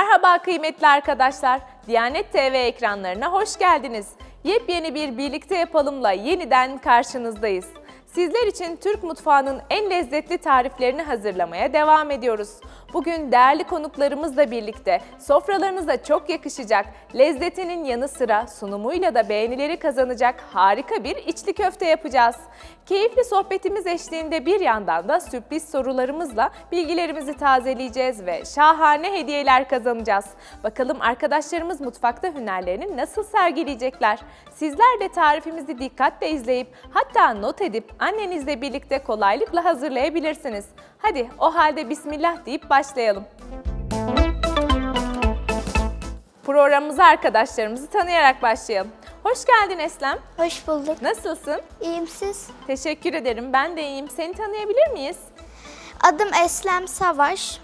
Merhaba kıymetli arkadaşlar. Diyanet TV ekranlarına hoş geldiniz. Yepyeni bir Birlikte Yapalım'la yeniden karşınızdayız. Sizler için Türk mutfağının en lezzetli tariflerini hazırlamaya devam ediyoruz. Bugün değerli konuklarımızla birlikte sofralarınıza çok yakışacak, lezzetinin yanı sıra sunumuyla da beğenileri kazanacak harika bir içli köfte yapacağız. Keyifli sohbetimiz eşliğinde bir yandan da sürpriz sorularımızla bilgilerimizi tazeleyeceğiz ve şahane hediyeler kazanacağız. Bakalım arkadaşlarımız mutfakta hünerlerini nasıl sergileyecekler? Sizler de tarifimizi dikkatle izleyip hatta not edip annenizle birlikte kolaylıkla hazırlayabilirsiniz. Hadi o halde bismillah deyip başlayalım. Programımıza arkadaşlarımızı tanıyarak başlayalım. Hoş geldin Eslem. Hoş bulduk. Nasılsın? İyiyim siz? Teşekkür ederim. Ben de iyiyim. Seni tanıyabilir miyiz? Adım Eslem Savaş.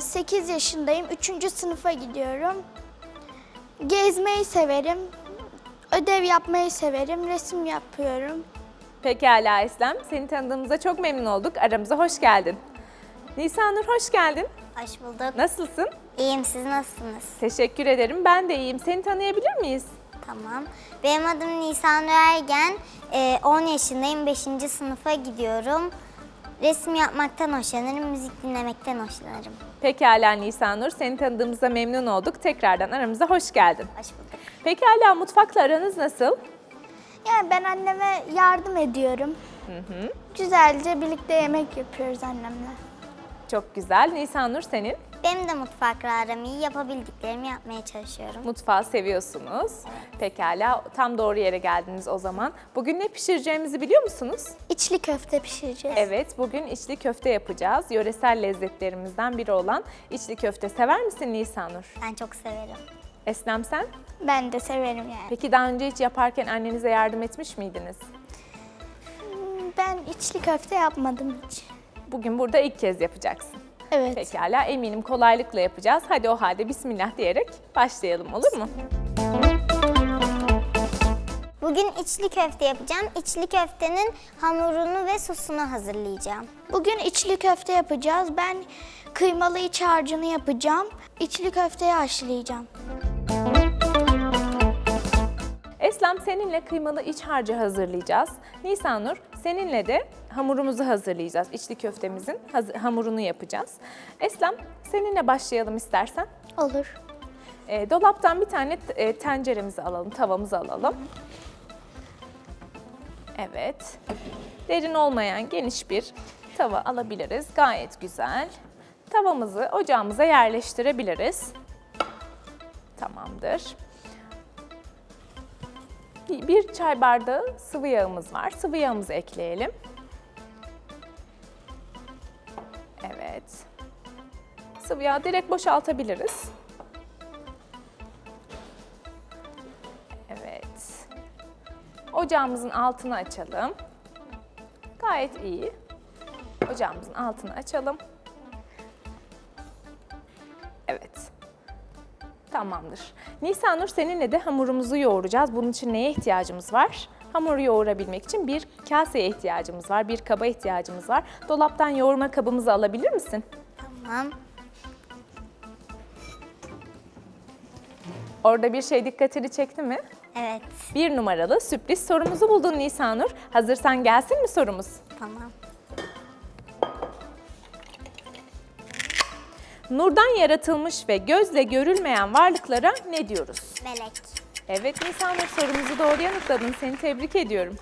8 yaşındayım. 3. sınıfa gidiyorum. Gezmeyi severim. Ödev yapmayı severim. Resim yapıyorum. Pekala Eslem. Seni tanıdığımıza çok memnun olduk. Aramıza hoş geldin. Nisanur hoş geldin. Hoş bulduk. Nasılsın? İyiyim, siz nasılsınız? Teşekkür ederim. Ben de iyiyim. Seni tanıyabilir miyiz? Tamam. Benim adım Nisan Ergen. Ee, 10 yaşındayım, 5. sınıfa gidiyorum. Resim yapmaktan hoşlanırım, müzik dinlemekten hoşlanırım. Pekala Nisanur. Seni tanıdığımıza memnun olduk. Tekrardan aramıza hoş geldin. Hoş bulduk. Pekala mutfakla aranız nasıl? Yani ben anneme yardım ediyorum. Güzelce birlikte yemek yapıyoruz annemle. Çok güzel. Nisanur senin? Benim de mutfakla aram iyi, yapabildiklerimi yapmaya çalışıyorum. Mutfağı seviyorsunuz. Pekala. Tam doğru yere geldiniz o zaman. Bugün ne pişireceğimizi biliyor musunuz? İçli köfte pişireceğiz. Evet, bugün içli köfte yapacağız. Yöresel lezzetlerimizden biri olan içli köfte. Sever misin Nisanur? Ben çok severim. Eslem sen? Ben de severim yani. Peki daha önce hiç yaparken annenize yardım etmiş miydiniz? Ben içli köfte yapmadım hiç. Bugün burada ilk kez yapacaksın. Evet. Pekala, eminim kolaylıkla yapacağız. Hadi o halde bismillah diyerek başlayalım olur mu? Bugün içli köfte yapacağım. İçli köftenin hamurunu ve sosunu hazırlayacağım. Bugün içli köfte yapacağız. Ben kıymalı iç harcını yapacağım. İçli köfteyi haşlayacağım. Eslem seninle kıymalı iç harcı hazırlayacağız. Nisanur seninle de hamurumuzu hazırlayacağız. İçli köftemizin hamurunu yapacağız. Eslem seninle başlayalım istersen. Olur. E, dolaptan bir tane e, tenceremizi alalım, tavamızı alalım. Evet. Derin olmayan geniş bir tava alabiliriz. Gayet güzel. Tavamızı ocağımıza yerleştirebiliriz. Tamamdır. Bir çay bardağı sıvı yağımız var. Sıvı yağımızı ekleyelim. Evet. Sıvı yağı direkt boşaltabiliriz. Evet. Ocağımızın altını açalım. Gayet iyi. Ocağımızın altını açalım. Tamamdır. Nisanur seninle de hamurumuzu yoğuracağız. Bunun için neye ihtiyacımız var? Hamuru yoğurabilmek için bir kaseye ihtiyacımız var, bir kaba ihtiyacımız var. Dolaptan yoğurma kabımızı alabilir misin? Tamam. Orada bir şey dikkatini çekti mi? Evet. Bir numaralı sürpriz sorumuzu buldun Nisanur. Hazırsan gelsin mi sorumuz? Tamam. Nurdan yaratılmış ve gözle görülmeyen varlıklara ne diyoruz? Melek. Evet Nisanur sorumuzu doğru yanıtladın. Seni tebrik ediyorum.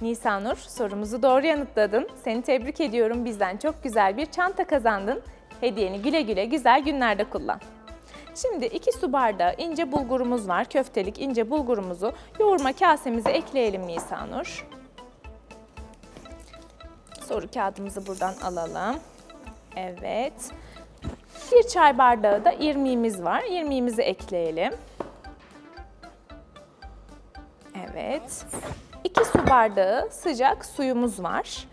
Nisanur sorumuzu doğru yanıtladın. Seni tebrik ediyorum. Bizden çok güzel bir çanta kazandın. Hediyeni güle güle güzel günlerde kullan. Şimdi 2 su bardağı ince bulgurumuz var. Köftelik ince bulgurumuzu yoğurma kasemize ekleyelim Nisanur. Soru kağıdımızı buradan alalım. Evet. Bir çay bardağı da irmiğimiz var. İrmiğimizi ekleyelim. Evet. 2 su bardağı sıcak suyumuz var.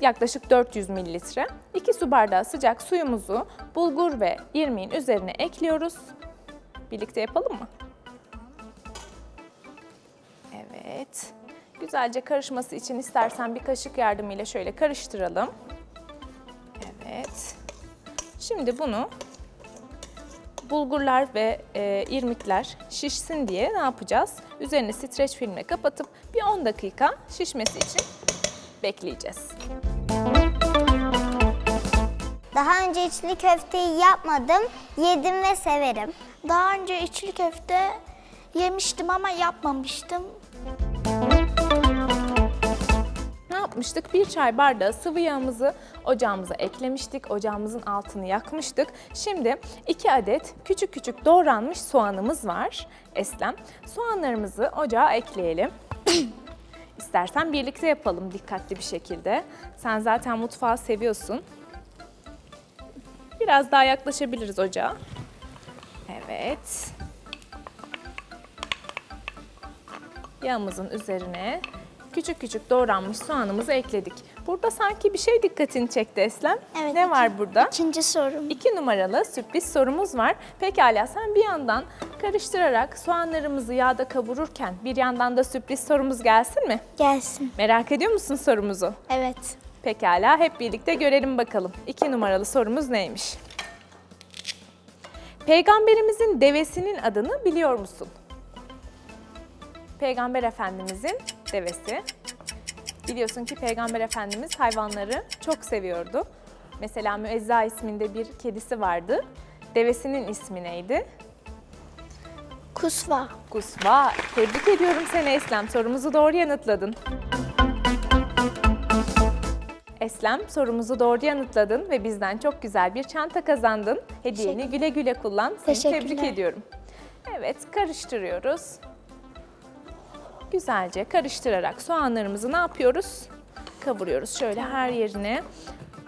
Yaklaşık 400 mililitre. 2 su bardağı sıcak suyumuzu bulgur ve irmiğin üzerine ekliyoruz. Birlikte yapalım mı? Evet. Güzelce karışması için istersen bir kaşık yardımıyla şöyle karıştıralım. Evet. Şimdi bunu bulgurlar ve e, irmikler şişsin diye ne yapacağız? Üzerine streç filmle kapatıp bir 10 dakika şişmesi için bekleyeceğiz. Daha önce içli köfteyi yapmadım. Yedim ve severim. Daha önce içli köfte yemiştim ama yapmamıştım. Yapmıştık? Bir çay bardağı sıvı yağımızı ocağımıza eklemiştik. Ocağımızın altını yakmıştık. Şimdi 2 adet küçük küçük doğranmış soğanımız var. Eslem. Soğanlarımızı ocağa ekleyelim. İstersen birlikte yapalım dikkatli bir şekilde. Sen zaten mutfağı seviyorsun. Biraz daha yaklaşabiliriz ocağa. Evet. Yağımızın üzerine küçük küçük doğranmış soğanımızı ekledik. Burada sanki bir şey dikkatini çekti Eslem. Evet, ne iki- var burada? İkinci sorum. İki numaralı sürpriz sorumuz var. Pekala sen bir yandan karıştırarak soğanlarımızı yağda kavururken bir yandan da sürpriz sorumuz gelsin mi? Gelsin. Merak ediyor musun sorumuzu? Evet. Pekala hep birlikte görelim bakalım. İki numaralı sorumuz neymiş? Peygamberimizin devesinin adını biliyor musun? Peygamber Efendimizin devesi. Biliyorsun ki Peygamber Efendimiz hayvanları çok seviyordu. Mesela Müezza isminde bir kedisi vardı. Devesinin ismi neydi? Kusva. Kusva. Tebrik ediyorum seni Eslem. Sorumuzu doğru yanıtladın. Eslem sorumuzu doğru yanıtladın ve bizden çok güzel bir çanta kazandın. Hediyeni güle güle kullan. Seni tebrik ediyorum. Evet karıştırıyoruz. Güzelce karıştırarak soğanlarımızı ne yapıyoruz? Kavuruyoruz. Şöyle her yerine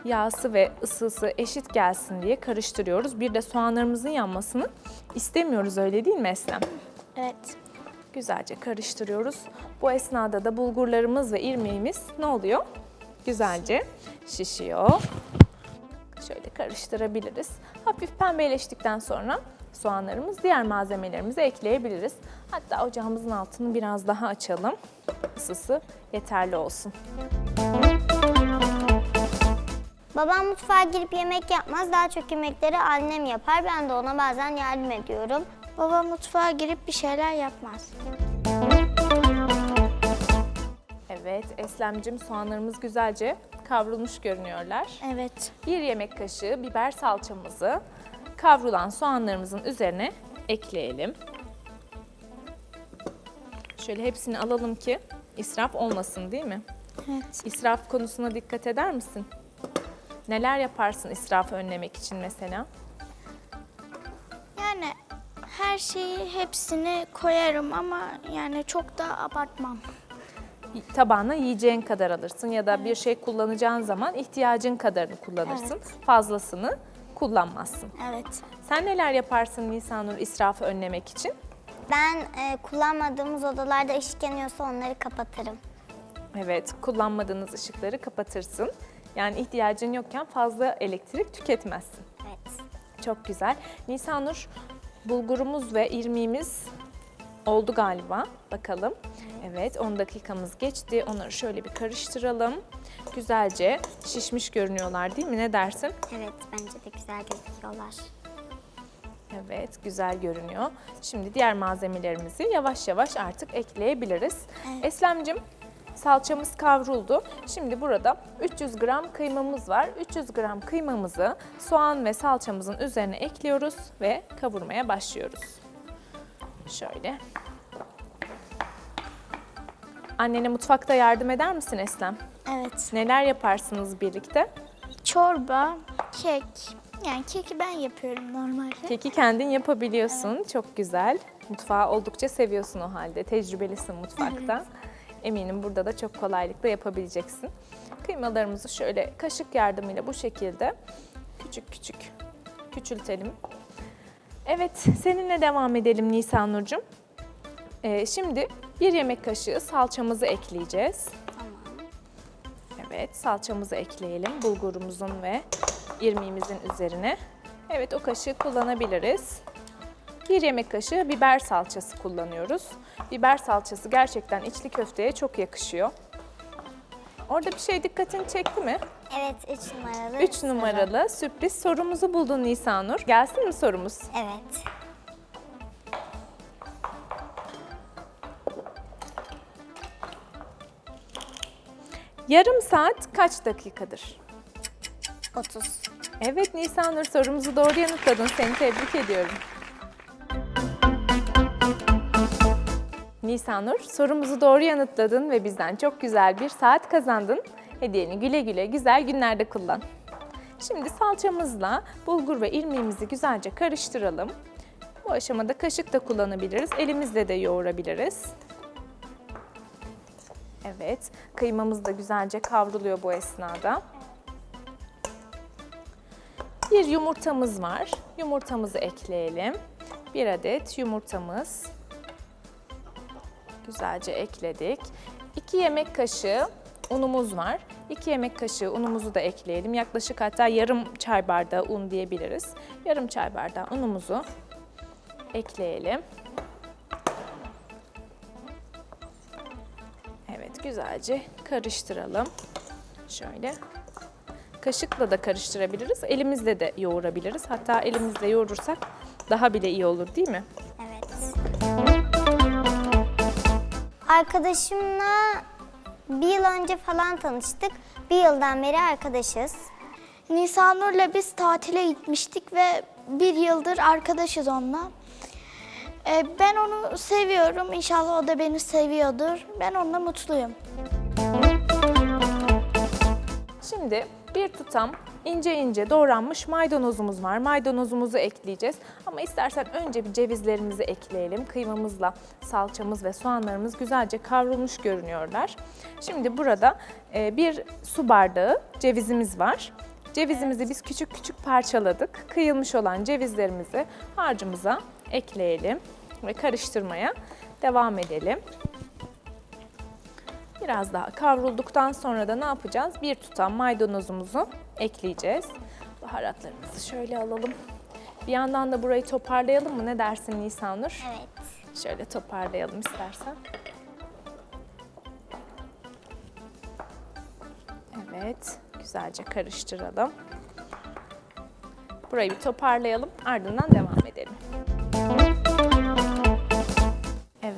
yağsı ve ısısı eşit gelsin diye karıştırıyoruz. Bir de soğanlarımızın yanmasını istemiyoruz öyle değil mi Eslem? Evet. Güzelce karıştırıyoruz. Bu esnada da bulgurlarımız ve irmiğimiz ne oluyor? Güzelce şişiyor. Şöyle karıştırabiliriz. Hafif pembeleştikten sonra soğanlarımız diğer malzemelerimizi ekleyebiliriz. Hatta ocağımızın altını biraz daha açalım. Isısı yeterli olsun. Babam mutfağa girip yemek yapmaz. Daha çok yemekleri annem yapar. Ben de ona bazen yardım ediyorum. Baba mutfağa girip bir şeyler yapmaz. Evet Eslemcim soğanlarımız güzelce kavrulmuş görünüyorlar. Evet. Bir yemek kaşığı biber salçamızı kavrulan soğanlarımızın üzerine ekleyelim. Şöyle hepsini alalım ki israf olmasın değil mi? Evet. İsraf konusuna dikkat eder misin? Neler yaparsın israfı önlemek için mesela? Yani her şeyi hepsini koyarım ama yani çok da abartmam. Tabağına yiyeceğin kadar alırsın ya da bir şey kullanacağın zaman ihtiyacın kadarını kullanırsın. Fazlasını kullanmazsın. Evet. Sen neler yaparsın Nisanur israfı önlemek için? Ben e, kullanmadığımız odalarda ışık yanıyorsa onları kapatırım. Evet, kullanmadığınız ışıkları kapatırsın. Yani ihtiyacın yokken fazla elektrik tüketmezsin. Evet. Çok güzel. Nisanur, bulgurumuz ve irmiğimiz oldu galiba. Bakalım. Evet, 10 dakikamız geçti. Onları şöyle bir karıştıralım. Güzelce şişmiş görünüyorlar değil mi? Ne dersin? Evet bence de güzel gözüküyorlar. Evet, güzel görünüyor. Şimdi diğer malzemelerimizi yavaş yavaş artık ekleyebiliriz. Eslemcim, salçamız kavruldu. Şimdi burada 300 gram kıymamız var. 300 gram kıymamızı soğan ve salçamızın üzerine ekliyoruz ve kavurmaya başlıyoruz. Şöyle. Annene mutfakta yardım eder misin Eslem? Evet. Neler yaparsınız birlikte? Çorba, kek. Yani keki ben yapıyorum normalde. Keki kendin yapabiliyorsun. Çok güzel. Mutfağı oldukça seviyorsun o halde. Tecrübelisin mutfakta. Eminim burada da çok kolaylıkla yapabileceksin. Kıymalarımızı şöyle kaşık yardımıyla bu şekilde küçük küçük küçültelim. Evet, seninle devam edelim Nisan Nurcuğum. Ee, şimdi bir yemek kaşığı salçamızı ekleyeceğiz. Evet, salçamızı ekleyelim bulgurumuzun ve irmiğimizin üzerine. Evet, o kaşığı kullanabiliriz. Bir yemek kaşığı biber salçası kullanıyoruz. Biber salçası gerçekten içli köfteye çok yakışıyor. Orada bir şey dikkatini çekti mi? Evet 3 numaralı. 3 soru. numaralı sürpriz sorumuzu buldun Nisanur. Gelsin mi sorumuz? Evet. Yarım saat kaç dakikadır? 30. Evet Nisanur sorumuzu doğru yanıtladın. Seni tebrik ediyorum. Nisanur sorumuzu doğru yanıtladın ve bizden çok güzel bir saat kazandın. Hediyeni güle güle güzel günlerde kullan. Şimdi salçamızla bulgur ve irmiğimizi güzelce karıştıralım. Bu aşamada kaşık da kullanabiliriz. Elimizle de yoğurabiliriz. Evet, kıymamız da güzelce kavruluyor bu esnada. Bir yumurtamız var. Yumurtamızı ekleyelim. Bir adet yumurtamız. Güzelce ekledik. 2 yemek kaşığı unumuz var. 2 yemek kaşığı unumuzu da ekleyelim. Yaklaşık hatta yarım çay bardağı un diyebiliriz. Yarım çay bardağı unumuzu ekleyelim. Güzelce karıştıralım. Şöyle. Kaşıkla da karıştırabiliriz. Elimizle de yoğurabiliriz. Hatta elimizle yoğurursak daha bile iyi olur değil mi? Evet. Arkadaşımla bir yıl önce falan tanıştık. Bir yıldan beri arkadaşız. Nisanur'la biz tatile gitmiştik ve bir yıldır arkadaşız onunla. Ee, ben onu seviyorum. İnşallah o da beni seviyordur. Ben onunla mutluyum. Şimdi bir tutam ince ince doğranmış maydanozumuz var. Maydanozumuzu ekleyeceğiz. Ama istersen önce bir cevizlerimizi ekleyelim. Kıymamızla salçamız ve soğanlarımız güzelce kavrulmuş görünüyorlar. Şimdi burada e, bir su bardağı cevizimiz var. Cevizimizi biz küçük küçük parçaladık. Kıyılmış olan cevizlerimizi harcımıza ekleyelim ve karıştırmaya devam edelim. Biraz daha kavrulduktan sonra da ne yapacağız? Bir tutam maydanozumuzu ekleyeceğiz. Baharatlarımızı şöyle alalım. Bir yandan da burayı toparlayalım mı? Ne dersin Nisanur? Evet. Şöyle toparlayalım istersen. Evet, güzelce karıştıralım. Burayı bir toparlayalım, ardından devam edelim.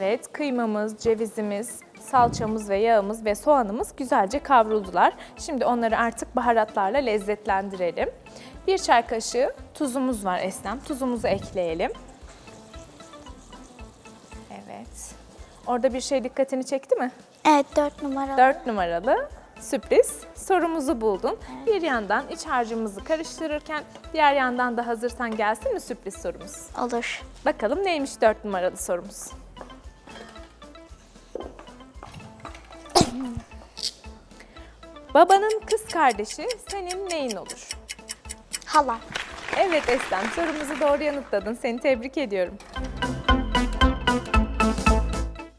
Evet, kıymamız, cevizimiz, salçamız ve yağımız ve soğanımız güzelce kavruldular. Şimdi onları artık baharatlarla lezzetlendirelim. Bir çay kaşığı tuzumuz var Eslem. Tuzumuzu ekleyelim. Evet. Orada bir şey dikkatini çekti mi? Evet dört numaralı. 4 numaralı sürpriz sorumuzu buldun. Bir yandan iç harcımızı karıştırırken diğer yandan da hazırsan gelsin mi sürpriz sorumuz? Olur. Bakalım neymiş 4 numaralı sorumuz? Babanın kız kardeşi senin neyin olur? Halam. Evet Eslem sorumuzu doğru yanıtladın. Seni tebrik ediyorum.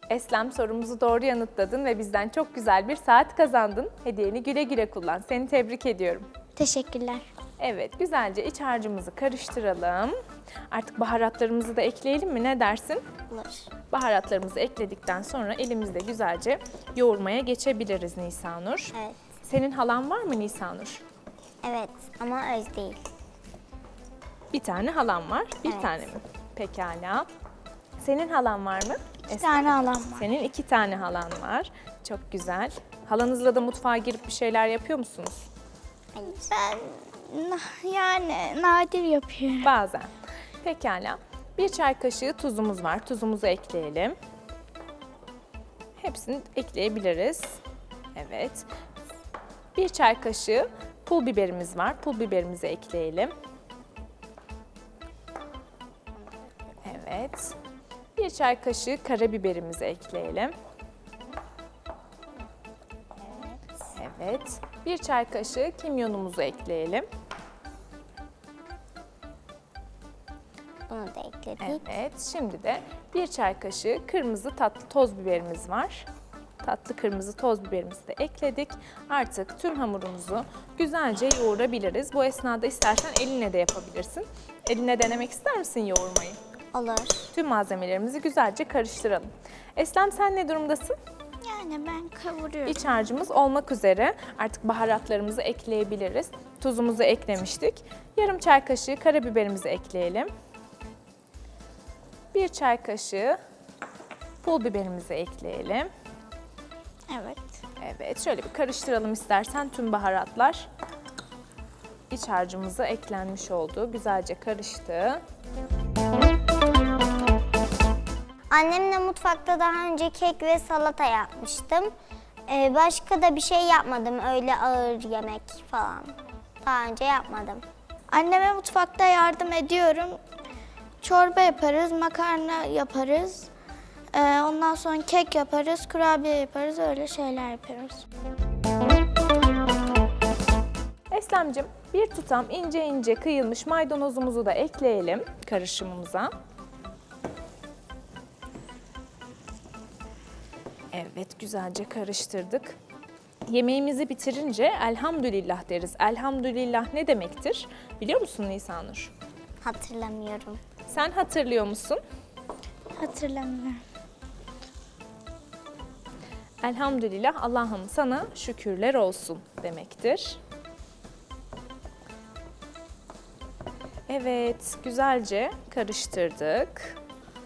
Eslem sorumuzu doğru yanıtladın ve bizden çok güzel bir saat kazandın. Hediyeni güle güle kullan. Seni tebrik ediyorum. Teşekkürler. Evet, güzelce iç harcımızı karıştıralım. Artık baharatlarımızı da ekleyelim mi? Ne dersin? Olur. Baharatlarımızı ekledikten sonra elimizde güzelce yoğurmaya geçebiliriz Nisanur. Evet. Senin halan var mı Nisanur? Evet ama öz değil. Bir tane halan var. Bir Evet. tane mi? Pekala. Senin halan var mı? Bir tane halam var. Senin iki tane halan var. Çok güzel. Halanızla da mutfağa girip bir şeyler yapıyor musunuz? Hayır. Ben na- yani nadir yapıyorum. Bazen. Pekala. Bir çay kaşığı tuzumuz var. Tuzumuzu ekleyelim. Hepsini ekleyebiliriz. Evet. Bir çay kaşığı pul biberimiz var. Pul biberimizi ekleyelim. Evet. Bir çay kaşığı karabiberimizi ekleyelim. Evet. Bir çay kaşığı kimyonumuzu ekleyelim. Bunu da ekledik. Evet, şimdi de bir çay kaşığı kırmızı tatlı toz biberimiz var. Tatlı kırmızı toz biberimizi de ekledik. Artık tüm hamurumuzu güzelce yoğurabiliriz. Bu esnada istersen elinle de yapabilirsin. Eline denemek ister misin yoğurmayı? Olur. Tüm malzemelerimizi güzelce karıştıralım. Eslem sen ne durumdasın? Yani ben kavuruyorum. İç harcımız olmak üzere artık baharatlarımızı ekleyebiliriz. Tuzumuzu eklemiştik. Yarım çay kaşığı karabiberimizi ekleyelim. Bir çay kaşığı pul biberimizi ekleyelim. Evet. Evet, şöyle bir karıştıralım istersen tüm baharatlar iç harcımıza eklenmiş oldu. Güzelce karıştı. Annemle mutfakta daha önce kek ve salata yapmıştım. Ee, başka da bir şey yapmadım öyle ağır yemek falan. Daha önce yapmadım. Anneme mutfakta yardım ediyorum. Çorba yaparız, makarna yaparız. Ee, ondan sonra kek yaparız, kurabiye yaparız, öyle şeyler yapıyoruz. Eslemcim bir tutam ince ince kıyılmış maydanozumuzu da ekleyelim karışımımıza. Evet güzelce karıştırdık. Yemeğimizi bitirince elhamdülillah deriz. Elhamdülillah ne demektir? Biliyor musun Nisanur? Hatırlamıyorum. Sen hatırlıyor musun? Hatırlamıyorum. Elhamdülillah Allah'ım sana şükürler olsun demektir. Evet, güzelce karıştırdık.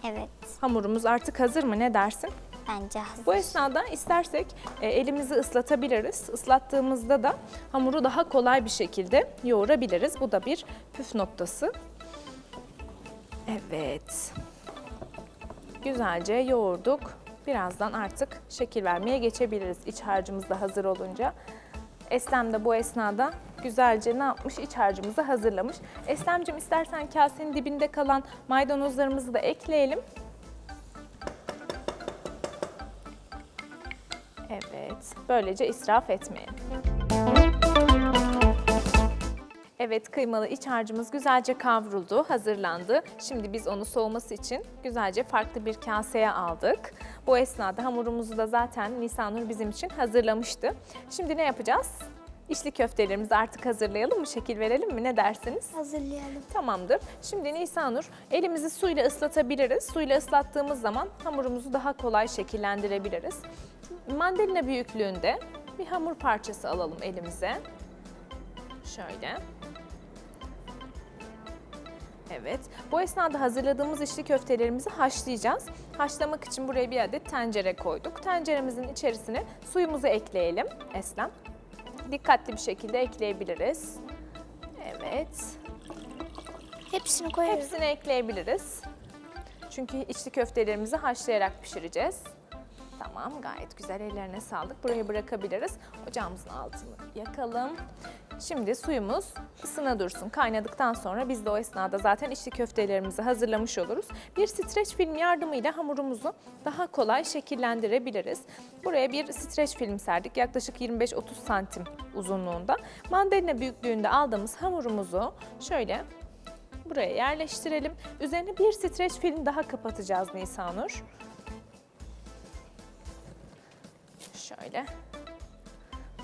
Evet. Hamurumuz artık hazır mı? Ne dersin? Bence hazır. Bu esnada istersek e, elimizi ıslatabiliriz. Islattığımızda da hamuru daha kolay bir şekilde yoğurabiliriz. Bu da bir püf noktası. Evet. Güzelce yoğurduk. Birazdan artık şekil vermeye geçebiliriz iç harcımız da hazır olunca. Eslem de bu esnada güzelce ne yapmış? İç harcımızı hazırlamış. Eslemcim istersen kasenin dibinde kalan maydanozlarımızı da ekleyelim. Evet, böylece israf etmeyelim. Evet, kıymalı iç harcımız güzelce kavruldu, hazırlandı. Şimdi biz onu soğuması için güzelce farklı bir kaseye aldık. Bu esnada hamurumuzu da zaten Nisanur bizim için hazırlamıştı. Şimdi ne yapacağız? İçli köftelerimizi artık hazırlayalım mı, şekil verelim mi? Ne dersiniz? Hazırlayalım. Tamamdır. Şimdi Nisanur elimizi suyla ıslatabiliriz. Suyla ıslattığımız zaman hamurumuzu daha kolay şekillendirebiliriz. Mandalina büyüklüğünde bir hamur parçası alalım elimize. Şöyle. Evet. Bu esnada hazırladığımız içli köftelerimizi haşlayacağız. Haşlamak için buraya bir adet tencere koyduk. Tenceremizin içerisine suyumuzu ekleyelim Eslem. Dikkatli bir şekilde ekleyebiliriz. Evet. Hepsini koyuyoruz. Hepsini ekleyebiliriz. Çünkü içli köftelerimizi haşlayarak pişireceğiz. Tamam gayet güzel ellerine sağlık. Buraya bırakabiliriz. Ocağımızın altını yakalım. Şimdi suyumuz ısına dursun. Kaynadıktan sonra biz de o esnada zaten içli köftelerimizi hazırlamış oluruz. Bir streç film yardımıyla hamurumuzu daha kolay şekillendirebiliriz. Buraya bir streç film serdik. Yaklaşık 25-30 santim uzunluğunda. Mandalina büyüklüğünde aldığımız hamurumuzu şöyle buraya yerleştirelim. Üzerine bir streç film daha kapatacağız Nisanur. Şöyle.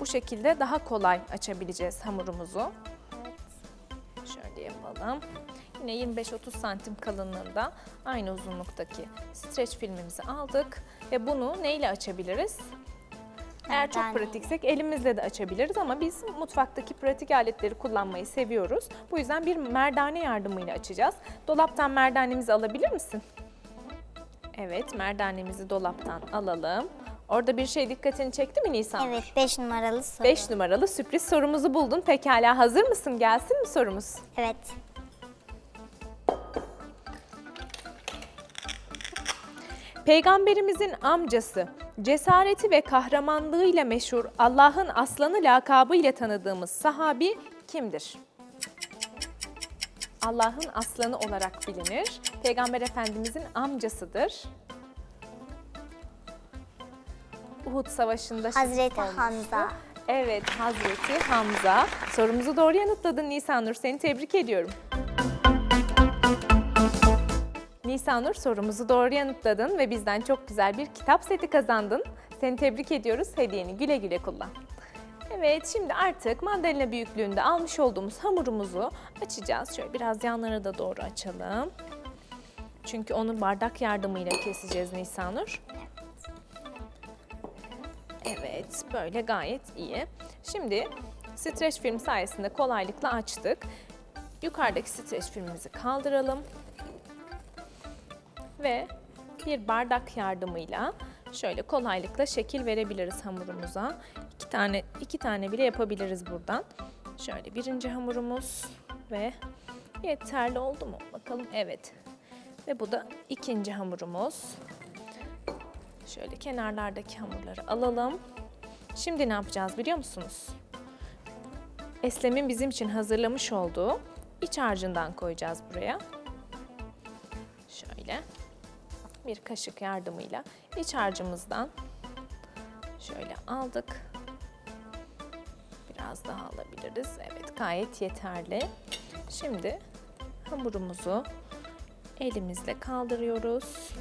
Bu şekilde daha kolay açabileceğiz hamurumuzu. Şöyle yapalım. Yine 25-30 santim kalınlığında aynı uzunluktaki streç filmimizi aldık ve bunu neyle açabiliriz? Eğer çok pratiksek elimizle de açabiliriz ama biz mutfaktaki pratik aletleri kullanmayı seviyoruz. Bu yüzden bir merdane yardımıyla açacağız. Dolaptan merdanemizi alabilir misin? Evet, merdanemizi dolaptan alalım. Orada bir şey dikkatini çekti mi Nisan? Evet 5 numaralı soru. 5 numaralı sürpriz sorumuzu buldun. Pekala hazır mısın? Gelsin mi sorumuz? Evet. Peygamberimizin amcası, cesareti ve kahramanlığıyla meşhur Allah'ın aslanı lakabı ile tanıdığımız sahabi kimdir? Allah'ın aslanı olarak bilinir. Peygamber Efendimizin amcasıdır. Uhud Savaşı'nda Hazreti olmuştu. Hamza. Evet, Hazreti Hamza. Sorumuzu doğru yanıtladın Nisanur. Seni tebrik ediyorum. Nisanur sorumuzu doğru yanıtladın ve bizden çok güzel bir kitap seti kazandın. Seni tebrik ediyoruz. Hediyeni güle güle kullan. Evet, şimdi artık mandalina büyüklüğünde almış olduğumuz hamurumuzu açacağız. Şöyle biraz yanlara da doğru açalım. Çünkü onu bardak yardımıyla keseceğiz Nisanur. Evet, böyle gayet iyi. Şimdi streç film sayesinde kolaylıkla açtık. Yukarıdaki streç filmimizi kaldıralım. Ve bir bardak yardımıyla şöyle kolaylıkla şekil verebiliriz hamurumuza. İki tane, iki tane bile yapabiliriz buradan. Şöyle birinci hamurumuz ve yeterli oldu mu? Bakalım evet. Ve bu da ikinci hamurumuz. Şöyle kenarlardaki hamurları alalım. Şimdi ne yapacağız biliyor musunuz? Eslem'in bizim için hazırlamış olduğu iç harcından koyacağız buraya. Şöyle bir kaşık yardımıyla iç harcımızdan şöyle aldık. Biraz daha alabiliriz. Evet gayet yeterli. Şimdi hamurumuzu elimizle kaldırıyoruz.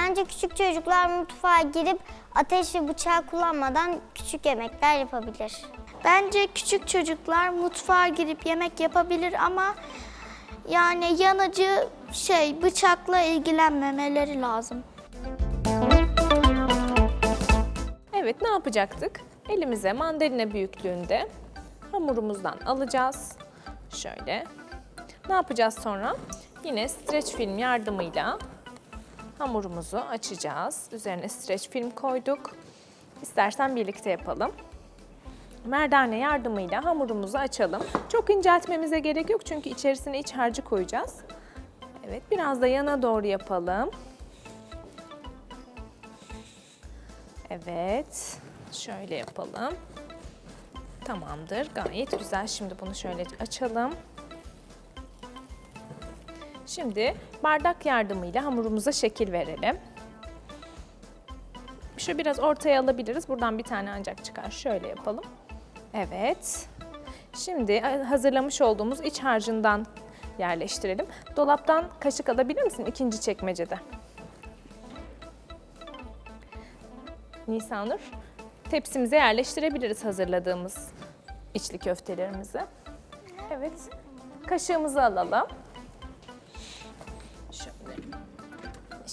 Bence küçük çocuklar mutfağa girip ateş ve bıçağı kullanmadan küçük yemekler yapabilir. Bence küçük çocuklar mutfağa girip yemek yapabilir ama yani yanıcı şey bıçakla ilgilenmemeleri lazım. Evet ne yapacaktık? Elimize mandalina büyüklüğünde hamurumuzdan alacağız. Şöyle. Ne yapacağız sonra? Yine streç film yardımıyla hamurumuzu açacağız. Üzerine streç film koyduk. İstersen birlikte yapalım. Merdane yardımıyla hamurumuzu açalım. Çok inceltmemize gerek yok çünkü içerisine iç harcı koyacağız. Evet biraz da yana doğru yapalım. Evet. Şöyle yapalım. Tamamdır. Gayet güzel. Şimdi bunu şöyle açalım. Şimdi bardak yardımıyla hamurumuza şekil verelim. Şu biraz ortaya alabiliriz. Buradan bir tane ancak çıkar. Şöyle yapalım. Evet. Şimdi hazırlamış olduğumuz iç harcından yerleştirelim. Dolaptan kaşık alabilir misin ikinci çekmecede? Nisanur, tepsimize yerleştirebiliriz hazırladığımız içli köftelerimizi. Evet, kaşığımızı alalım.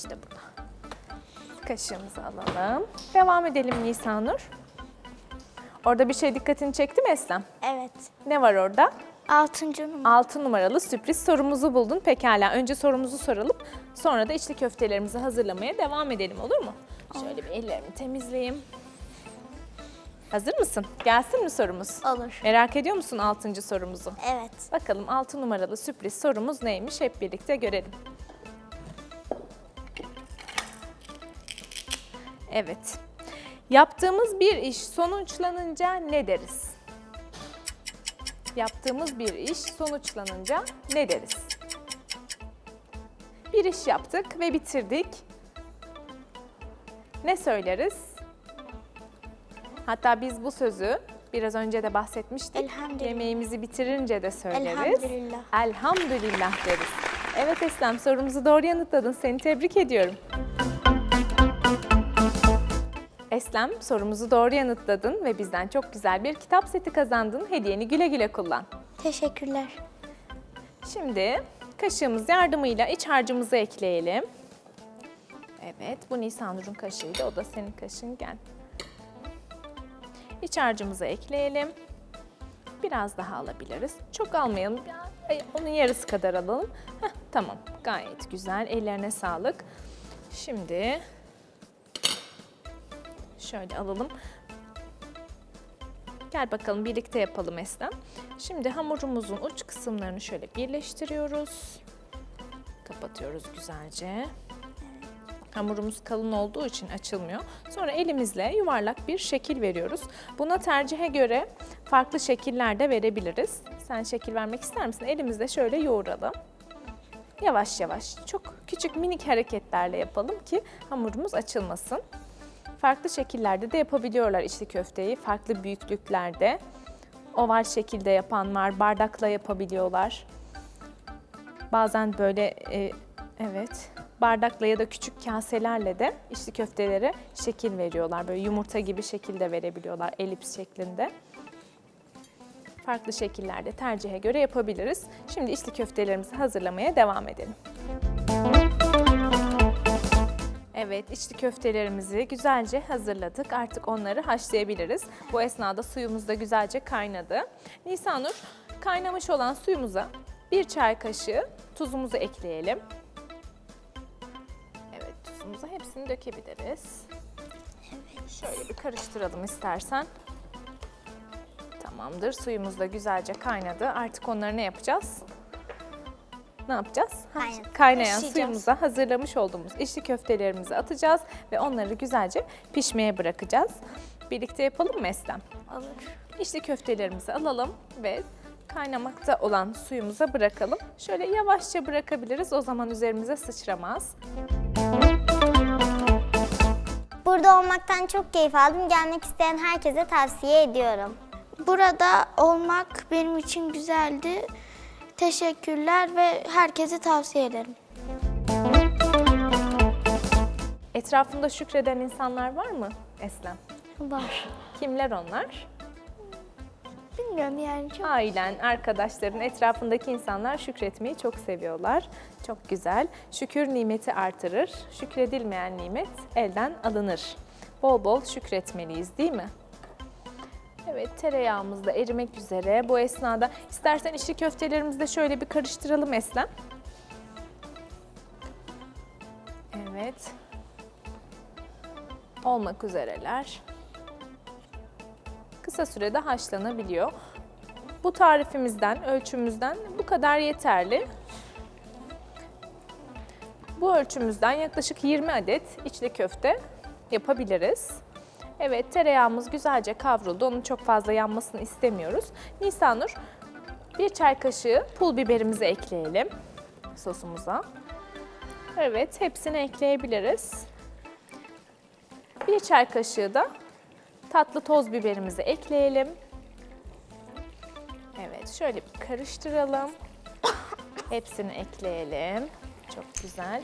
İşte burada. Kaşığımızı alalım. Devam edelim Nisanur. Orada bir şey dikkatini çekti mi Eslem? Evet. Ne var orada? Altıncı numara. 6 numaralı sürpriz sorumuzu buldun. Pekala önce sorumuzu soralım. Sonra da içli köftelerimizi hazırlamaya devam edelim olur mu? Şöyle bir ellerimi temizleyeyim. Hazır mısın? Gelsin mi sorumuz? Olur. Merak ediyor musun 6. sorumuzu? Evet. Bakalım 6 numaralı sürpriz sorumuz neymiş hep birlikte görelim. Evet. Yaptığımız bir iş sonuçlanınca ne deriz? Yaptığımız bir iş sonuçlanınca ne deriz? Bir iş yaptık ve bitirdik. Ne söyleriz? Hatta biz bu sözü biraz önce de bahsetmiştik. Elhamdülillah. Yemeğimizi bitirince de söyleriz. Elhamdülillah. Elhamdülillah deriz. Evet Eslem sorumuzu doğru yanıtladın. Seni tebrik ediyorum. Eslem sorumuzu doğru yanıtladın ve bizden çok güzel bir kitap seti kazandın. Hediyeni güle güle kullan. Teşekkürler. Şimdi kaşığımız yardımıyla iç harcımızı ekleyelim. Evet, bu Nisanur'un kaşığıydı. O da senin kaşığın. Gel. İç harcımızı ekleyelim. Biraz daha alabiliriz. Çok almayalım. Ay, Onun yarısı kadar alalım. Heh, tamam, gayet güzel. Ellerine sağlık. Şimdi şöyle alalım. Gel bakalım birlikte yapalım Eslem. Şimdi hamurumuzun uç kısımlarını şöyle birleştiriyoruz. Kapatıyoruz güzelce. Hamurumuz kalın olduğu için açılmıyor. Sonra elimizle yuvarlak bir şekil veriyoruz. Buna tercihe göre farklı şekiller de verebiliriz. Sen şekil vermek ister misin? Elimizle şöyle yoğuralım. Yavaş yavaş, çok küçük minik hareketlerle yapalım ki hamurumuz açılmasın. Farklı şekillerde de yapabiliyorlar içli köfteyi, farklı büyüklüklerde. Oval şekilde yapan var, bardakla yapabiliyorlar. Bazen böyle e, evet bardakla ya da küçük kaselerle de içli köftelere şekil veriyorlar. Böyle yumurta gibi şekilde verebiliyorlar elips şeklinde. Farklı şekillerde tercihe göre yapabiliriz. Şimdi içli köftelerimizi hazırlamaya devam edelim. Evet, içli köftelerimizi güzelce hazırladık. Artık onları haşlayabiliriz. Bu esnada suyumuz da güzelce kaynadı. Nisanur, kaynamış olan suyumuza bir çay kaşığı tuzumuzu ekleyelim. Evet, tuzumuzu hepsini dökebiliriz. Şöyle bir karıştıralım istersen. Tamamdır. Suyumuz da güzelce kaynadı. Artık onları ne yapacağız? Ne yapacağız? Kaynayan Haşlayacağız. suyumuza hazırlamış olduğumuz içli köftelerimizi atacağız ve onları güzelce pişmeye bırakacağız. Birlikte yapalım mı Eslem? Olur. İçli köftelerimizi alalım ve kaynamakta olan suyumuza bırakalım. Şöyle yavaşça bırakabiliriz. O zaman üzerimize sıçramaz. Burada olmaktan çok keyif aldım. Gelmek isteyen herkese tavsiye ediyorum. Burada olmak benim için güzeldi. Teşekkürler ve herkese tavsiye ederim. Etrafında şükreden insanlar var mı Eslem? Var. Kimler onlar? Bilmiyorum yani çok. Ailen, arkadaşların, etrafındaki insanlar şükretmeyi çok seviyorlar. Çok güzel. Şükür nimeti artırır. Şükredilmeyen nimet elden alınır. Bol bol şükretmeliyiz değil mi? Evet, tereyağımız da erimek üzere. Bu esnada istersen içli köftelerimizi de şöyle bir karıştıralım Eslem. Evet. Olmak üzereler kısa sürede haşlanabiliyor. Bu tarifimizden, ölçümüzden bu kadar yeterli. Bu ölçümüzden yaklaşık 20 adet içli köfte yapabiliriz. Evet, tereyağımız güzelce kavruldu. Onun çok fazla yanmasını istemiyoruz. Nisanur, bir çay kaşığı pul biberimizi ekleyelim sosumuza. Evet, hepsini ekleyebiliriz. Bir çay kaşığı da tatlı toz biberimizi ekleyelim. Evet, şöyle bir karıştıralım. Hepsini ekleyelim. Çok güzel.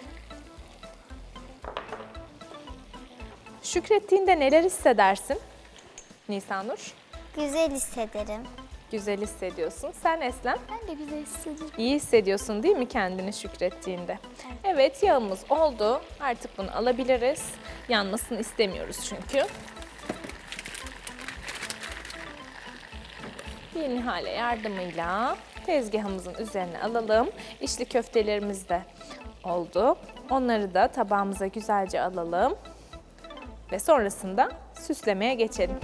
Şükrettiğinde neler hissedersin? Nisanur, Güzel hissederim. güzel hissediyorsun. Sen Eslem, Ben de güzel hissediyorum. iyi hissediyorsun değil mi kendini şükrettiğinde? Evet, yağımız oldu. Artık bunu alabiliriz. Yanmasını istemiyoruz çünkü. Bir nihale yardımıyla tezgahımızın üzerine alalım. İçli köftelerimiz de oldu. Onları da tabağımıza güzelce alalım. Ve sonrasında süslemeye geçelim.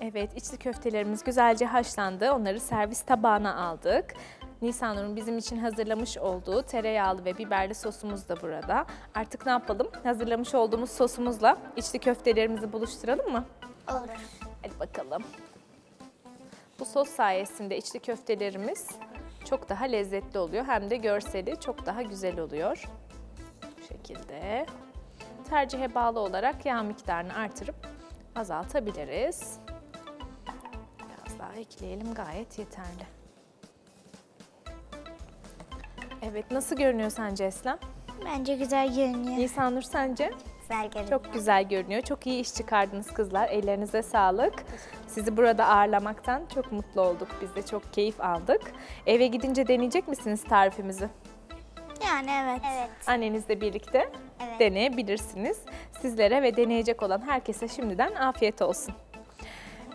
Evet, içli köftelerimiz güzelce haşlandı. Onları servis tabağına aldık. Nisanur'un bizim için hazırlamış olduğu tereyağlı ve biberli sosumuz da burada. Artık ne yapalım? Hazırlamış olduğumuz sosumuzla içli köftelerimizi buluşturalım mı? Olur. Hadi bakalım. Bu sos sayesinde içli köftelerimiz çok daha lezzetli oluyor. Hem de görseli çok daha güzel oluyor. Bu şekilde. Tercihe bağlı olarak yağ miktarını artırıp azaltabiliriz. Biraz daha ekleyelim gayet yeterli. Evet nasıl görünüyor sence Eslem? Bence güzel görünüyor. Nisanur sence? Güzel görünüyor. Çok güzel görünüyor. Çok iyi iş çıkardınız kızlar. Ellerinize sağlık. Sizi burada ağırlamaktan çok mutlu olduk. Biz de çok keyif aldık. Eve gidince deneyecek misiniz tarifimizi? Yani evet. Evet. Annenizle birlikte Evet. deneyebilirsiniz. Sizlere ve deneyecek olan herkese şimdiden afiyet olsun.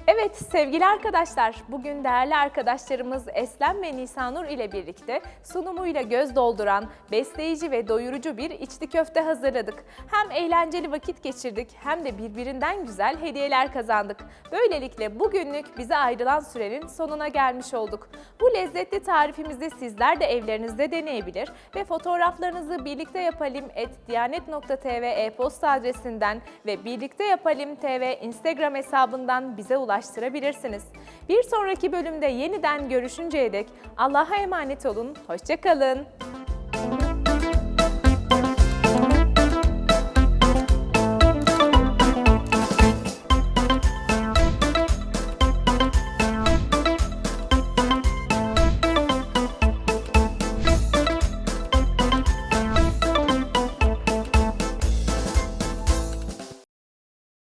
Evet sevgili arkadaşlar, bugün değerli arkadaşlarımız Eslem ve Nisanur ile birlikte sunumuyla göz dolduran, besleyici ve doyurucu bir içli köfte hazırladık. Hem eğlenceli vakit geçirdik hem de birbirinden güzel hediyeler kazandık. Böylelikle bugünlük bize ayrılan sürenin sonuna gelmiş olduk. Bu lezzetli tarifimizi sizler de evlerinizde deneyebilir ve fotoğraflarınızı birlikte yapalım et diyanet.tv e-posta adresinden ve birlikte yapalım tv Instagram hesabından bize ulaştırabilirsiniz. Bir sonraki bölümde yeniden görüşünceye dek Allah'a emanet olun, hoşçakalın.